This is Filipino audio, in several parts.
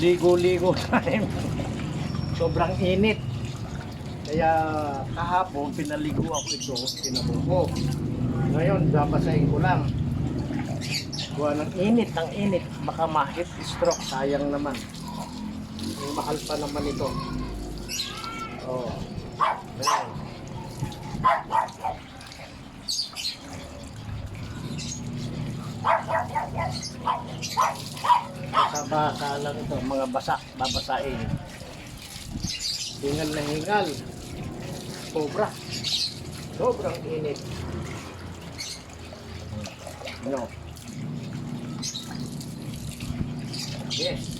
ligo-ligo tayo. Sobrang init. Kaya kahapon pinaligo ako ito, kinabuko. Ngayon, babasahin ko lang. Gawa ng init, ng init. Baka ma-heat stroke, sayang naman. May mahal pa naman ito. Oh. Ayan. Basa-basa lang ito, mga basa, babasain. Hingal na hingal. Sobra. Sobrang init. No. Yes.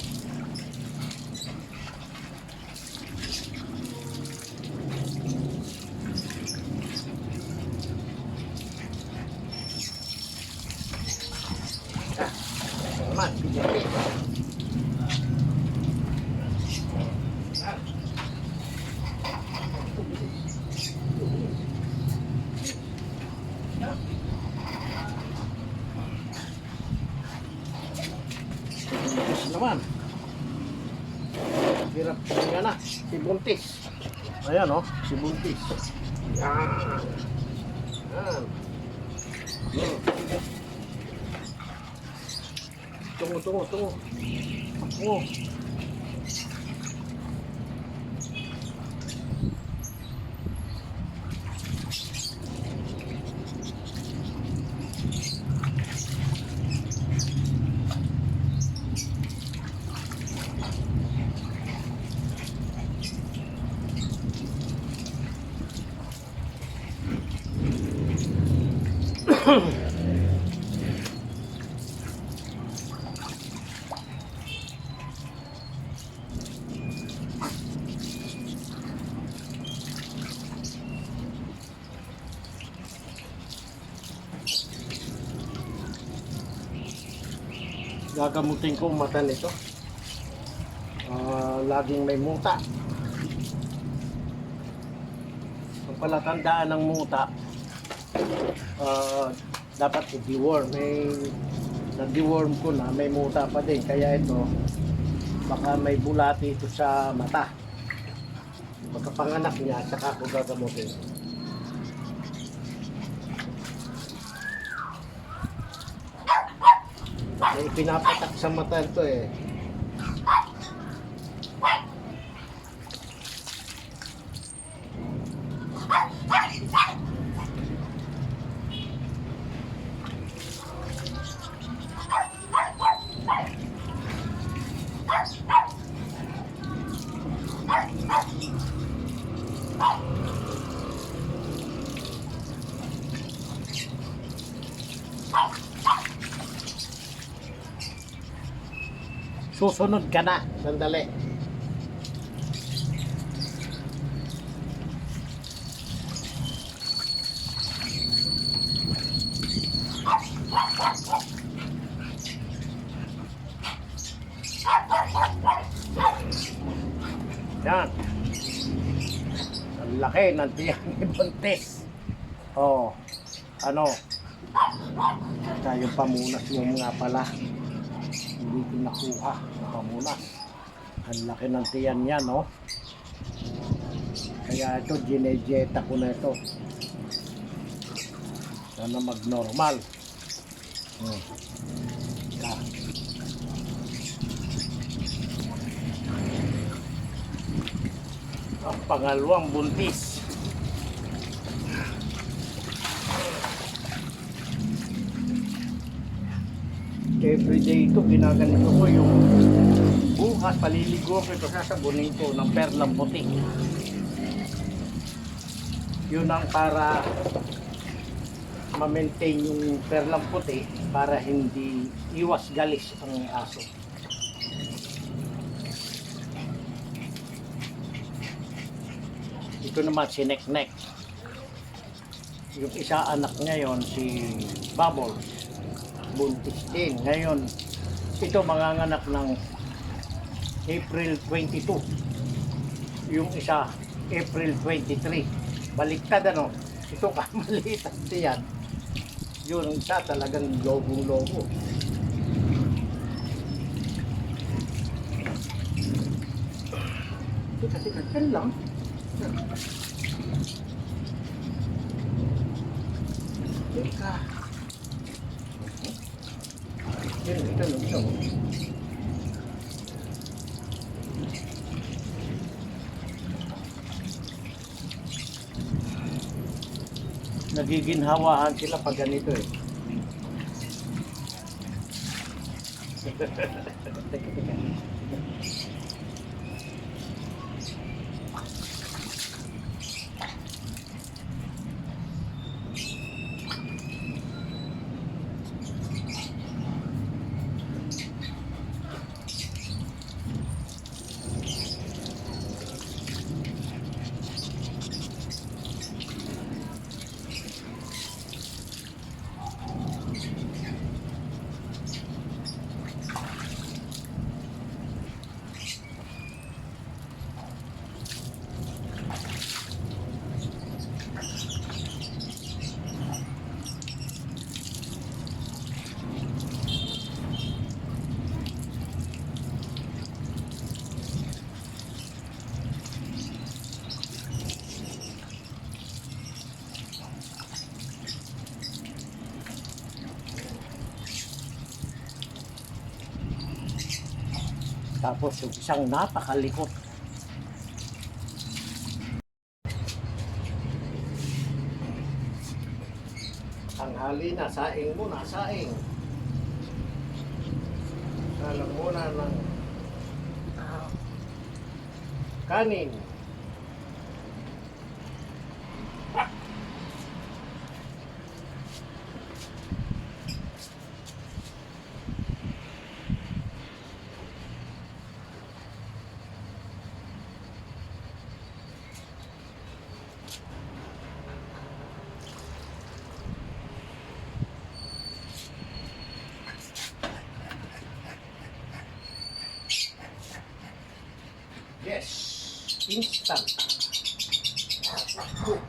Ah, naman, bigyan ko. Ah. Buntis naman. Hirap nga na. Si Buntis. Ayan o, si Buntis. Yan. Yan. Hmm. Tungo, tungo, tungo. Oh. Gagamutin ko mata nito. Ah, laging may muta. Ang palatandaan ng muta, ah, dapat i-deworm. May na-deworm ko na, may muta pa din. Kaya ito, baka may bulati ito sa mata. Pagkapanganak niya, saka ako gagamutin. May pinapatak sa mata ito eh. Susunod ka na. Sandali. Yan. Ang laki ng tiyan ni Buntis. Oh, ano? Tayo pamunas yung mga pala ko nakuha sa pamunas. Ang laki ng tiyan niya, no? Kaya ito, ginejeta ko na ito. Sana mag-normal. Hmm. Ang pangalawang buntis. Everyday ito ginaganito ko yung bukas paliligo ko ito sasabunin ko ng perlang puti. Yun ang para ma-maintain yung perlang puti para hindi iwas galis ang aso. Ito naman si Nek Nek yung isa anak niya yon si Bubbles buntis din. Ngayon, ito manganganak ng April 22. Yung isa, April 23. Baliktad ano? Ito ka, maliit ang tiyan. Yun, isa talagang lobong-lobo. Teka, teka, yan lang. Teka. Ito, ito, ito. Nagiginhawahan sila pag ganito eh. Teka, teka. Tapos yung isang napakalikot. Tanghali na, saing muna, saing. Salang muna ng ah, kanin. Yes, instant. Cook.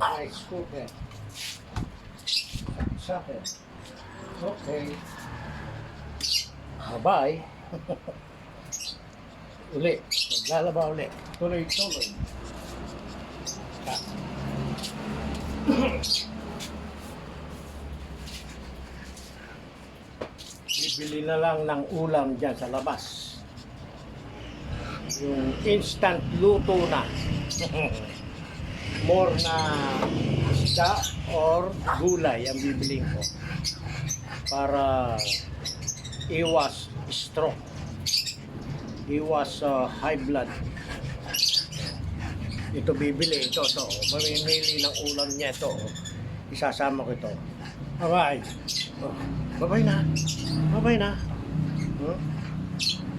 Rice cooker. Sakit. Okay. Bye-bye. uli. Maglalaba uli. Tuloy-tuloy. Ah. Bibili na lang ng ulam dyan sa labas. Yung instant luto na. More na isda or gulay ang bibiling ko. Para iwas stroke. Iwas uh, high blood. Ito bibili, ito, ito. Mamimili ng ulam niya ito. Isasama ko ito. Bye-bye. Oh, bye-bye na. Bye-bye na. Huh?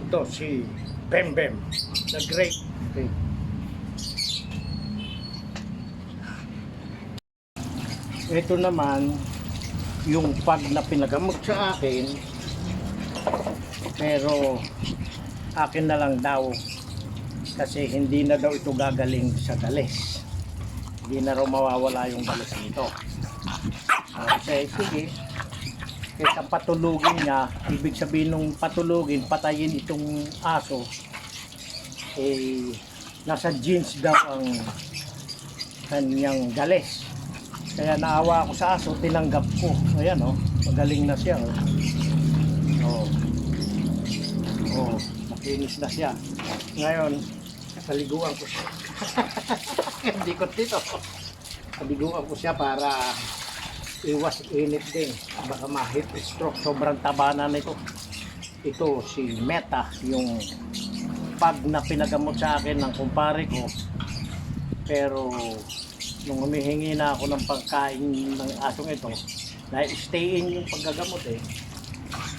Ito si Bem Bem. The great. Okay. Ito naman, yung pag na pinagamot sa akin, pero akin na lang daw kasi hindi na daw ito gagaling sa dalis. Hindi na raw mawawala yung dalis nito. Okay, sige. Kaya patulugin niya, ibig sabihin nung patulugin, patayin itong aso, eh, nasa jeans daw ang kanyang galis. Kaya naawa ako sa aso, tinanggap ko. Ayan oh, magaling na siya oh. Oh. Oh, makinis na siya. Ngayon, paliguan ko siya. Hindi ko dito. Paliguan ko siya para iwas init din. Baka ma-hip stroke. Sobrang taba na nito. Ito si Meta, yung pag na pinagamot sa akin ng kumpare ko. Pero nung humihingi na ako ng pagkain ng asong ito, dahil stay in yung paggagamot eh.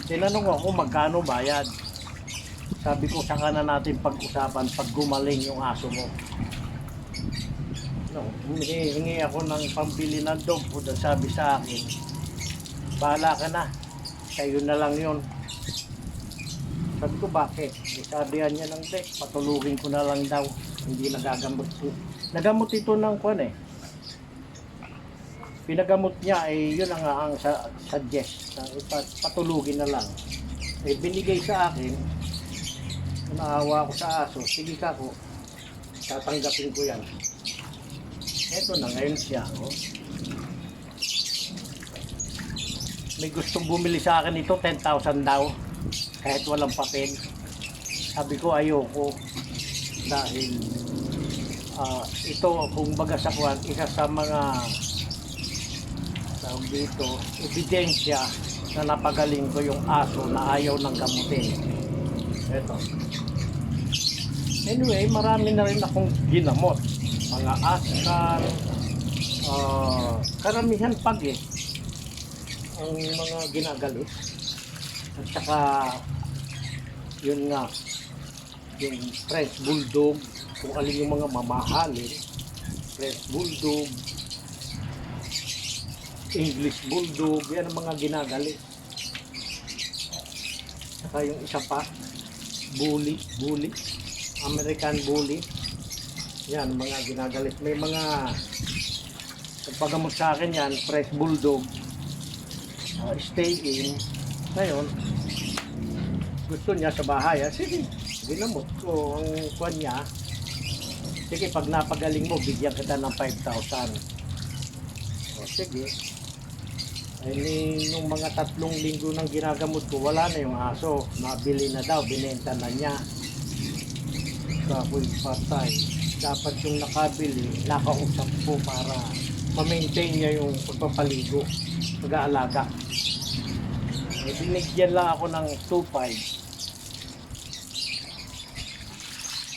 Tinanong ako magkano bayad. Sabi ko, saka na natin pag-usapan pag gumaling yung aso mo. No, humihingi ako ng pambili ng dog food sabi sa akin, bahala ka na, kayo na lang yon. Sabi ko, bakit? Eh, Sabihan niya ng dek, patulugin ko na lang daw. Hindi nagagamot ko. Nagamot ito ng kwan eh. Pinagamot niya eh, yun ang ang sa, suggest. Patulugin na lang. Eh, binigay sa akin, naawa ko sa aso, sige ka ko, tatanggapin ko yan. Eto na, ngayon siya, oh. May gustong bumili sa akin ito, 10,000 daw. Kahit walang papel. Sabi ko, ayoko. Dahil, ah, ito, kung baga sa kuwan, isa sa mga tawag dito, ebidensya na napagaling ko yung aso na ayaw ng gamutin. Ito. Anyway, marami na rin akong ginamot. Mga askal, ah, karamihan pag eh. Ang mga ginagalit. At saka, yun nga, yung French Bulldog, kung alin yung mga mamahalin, French Bulldog, English Bulldog, yan ang mga ginagalit. Saka yung isa pa, bully, bully, American bully. Yan, mga ginagalit. May mga pagpagamot sa akin yan, fresh bulldog, uh, stay in. Ngayon, gusto niya sa bahay, ah, sige, ginamot ko ang kwan niya. Sige, pag napagaling mo, bigyan kita ng 5,000. O, sige. Ay, nung mga tatlong linggo nang ginagamot ko, wala na yung aso. Nabili na daw, binenta na niya. Kapoy patay. Dapat yung nakabili, nakausap ko para ma-maintain niya yung pagpapaligo, pag-aalaga. Eh, binigyan lang ako ng 2.5.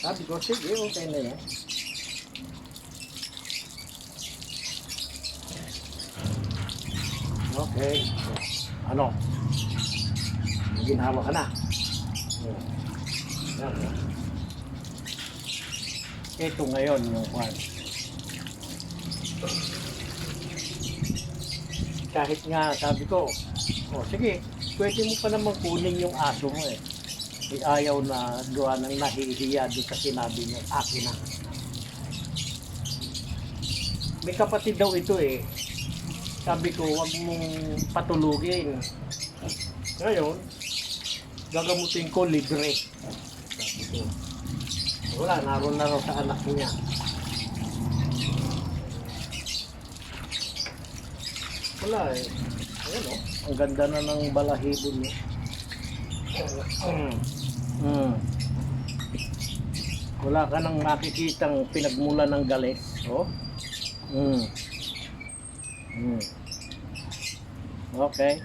Sabi ko, sige, okay na yan. Okay. Ano? Ginhawa ka na. Hmm. Yan. Ito ngayon yung kwan. Kahit nga sabi ko, oh sige, pwede mo pa naman kunin yung aso mo eh. Di ayaw na gawa ng nahihiya doon sa sinabi niya, akin na. May kapatid daw ito eh. Sabi ko, wag mong patulugin. Ngayon, gagamutin ko libre. Sabi ko, wala, naroon na raw sa anak niya. Wala eh. Ayan oh, ang ganda na ng balahibo niya. Mm. Wala ka nang makikitang pinagmula ng galit. Oh. Mm. Mm. Okay.